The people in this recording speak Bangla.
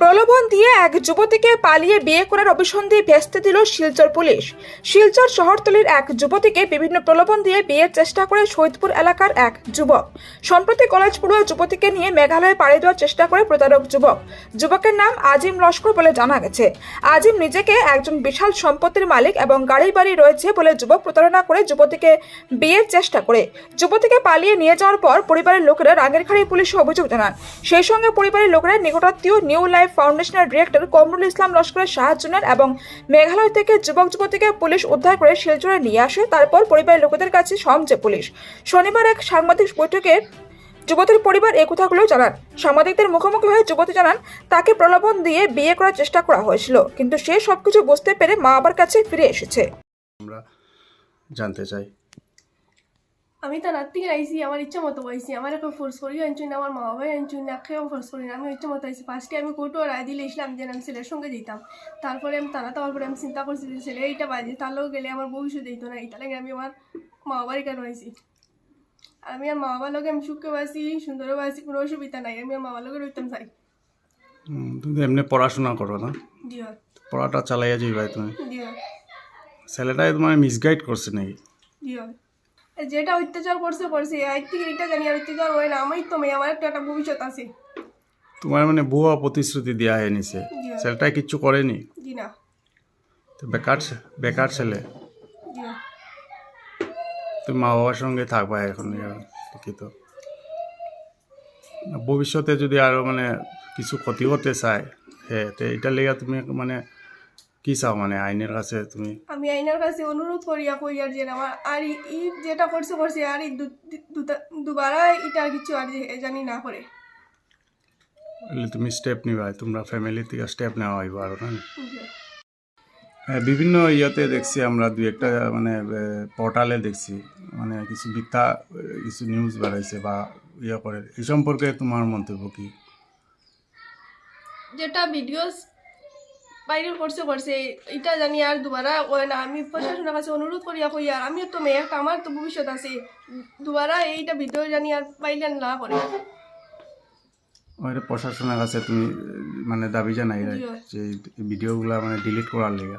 প্রলোভন দিয়ে এক যুবতীকে পালিয়ে বিয়ে করার অভিসন্ধি ভেস্তে দিল শিলচর পুলিশ। শিলচর শহরতলির এক যুবতীকে বিভিন্ন প্রলোভন দিয়ে বিয়ের চেষ্টা করে শহীদপুর এলাকার এক যুবক। সম্প্রতি কলেজ পড়ুয়া যুবতীকে নিয়ে মেঘালয়ে পাড়ি দেওয়ার চেষ্টা করে প্রতারক যুবক। যুবকের নাম আজিম লস্কর বলে জানা গেছে। আজিম নিজেকে একজন বিশাল সম্পত্তির মালিক এবং গাড়ি বাড়ি রয়েছে বলে যুবক প্রতারণা করে যুবতীকে বিয়ের চেষ্টা করে। যুবতীকে পালিয়ে নিয়ে যাওয়ার পর পরিবারের লোকেরা রাঙ্গেরখাড়ি পুলিশে অভিযোগ জানান। সেই সঙ্গে পরিবারের লোকেরা নিকটাত্মীয় নিউ লাইফ ফাউন্ডেশনের ডিরেক্টর কমরুল ইসলাম লস্করের সাহায্য নেন এবং মেঘালয় থেকে যুবক যুবতীকে পুলিশ উদ্ধার করে শিলচরে নিয়ে আসে। তারপর পরিবারের লোকেদের কাছে সমঝে পুলিশ। শনিবার এক সাংবাদিক বৈঠকে যুবতীর পরিবার এই কথাগুলো জানান। সাংবাদিকদের মুখোমুখি হয়ে যুবতী জানান, তাকে প্রলোভন দিয়ে বিয়ে করার চেষ্টা করা হয়েছিল, কিন্তু সে সবকিছু বুঝতে পেরে মা বাবার কাছে ফিরে এসেছে। আমরা জানতে চাই আমি তো রাত থেকে আইসি আমার ইচ্ছা মতো আইসি আমার এখন ফোর্স করি আনছি না আমার মা বাবাই আনছি না কেউ ফোর্স করি না আমি ইচ্ছা মতো আইসি ফার্স্টে আমি কোর্টও রায় দিলে ইসলাম যে আমি ছেলের সঙ্গে যেতাম। তারপরে আমি তারা তাওয়ার পরে আমি চিন্তা করছি যে ছেলে এইটা বাজে তার লোক গেলে আমার ভবিষ্যৎ দিত না এইটা লাগে আমি আমার মা বাবারই কেন আইসি আর আমি আর মা বাবার লগে আমি সুখে বাসি সুন্দরও বাসি কোনো অসুবিধা নাই। আমি আর মা বাবার লগে রইতাম চাই তুমি এমনি পড়াশোনা করো না? পড়াটা চালাইয়া যাইবাই তুমি। দিও ছেলেটাই তোমার মিসগাইড করছে নাকি? দিও আর যেটা অত্যাচার করছে করছে। আজ থেকে এটা জানি আর অত্যাচার হয় না আমি তো মেয়ে আমার একটা একটা ভবিষ্যৎ আছে। তোমার মানে ভুয়া প্রতিশ্রুতি দেওয়া হয়ে নিছে। জি। ছেলেটাই কিচ্ছু করেনি? জি না। তো বেকার বেকার ছেলে। তুমি মা বাবার সঙ্গে থাকবা এখন ঠিকই তো ভবিষ্যতে যদি আরও মানে কিছু ক্ষতি করতে চায় হ্যাঁ এটা লেগে তুমি মানে কি চাও মানে আইনের কাছে তুমি? আমি আইনার কাছে অনুরোধ করিয়া কইয়ার যে আমার আর ই- যেটা করছে করছে আর ই দু- দুটা- দুবারা এটা কিছু আর জানি না করে। বলে তুমি স্টেপ নিবা তোমরা ফ্যামিলি থেকে স্টেপ নেওয়া হইব আরও না? হ্যাঁ বিভিন্ন ইয়েতে দেখছি আমরা দুই একটা মানে পোর্টালে দেখছি মানে কিছু মিথ্যা কিছু নিউজ বেড়াইছে বা ইয়ে করে। এই সম্পর্কে তোমার মন্তব্য কি? যেটা ভিডিওস বাইরে করছে করছে। এটা জানি আর দুবারা কয় না আমি প্রশাসনের কাছে অনুরোধ করিয়া কই আর আমিও তো মেয়ে তো আমার তো ভবিষ্যৎ আছে। দুবারা এইটা ভিডিও জানি আর বাইরে না করে। ওই প্রশাসনের কাছে তুমি মানে দাবি জানাই। যে ভিডিওগুলো মানে ডিলিট করার লেগে।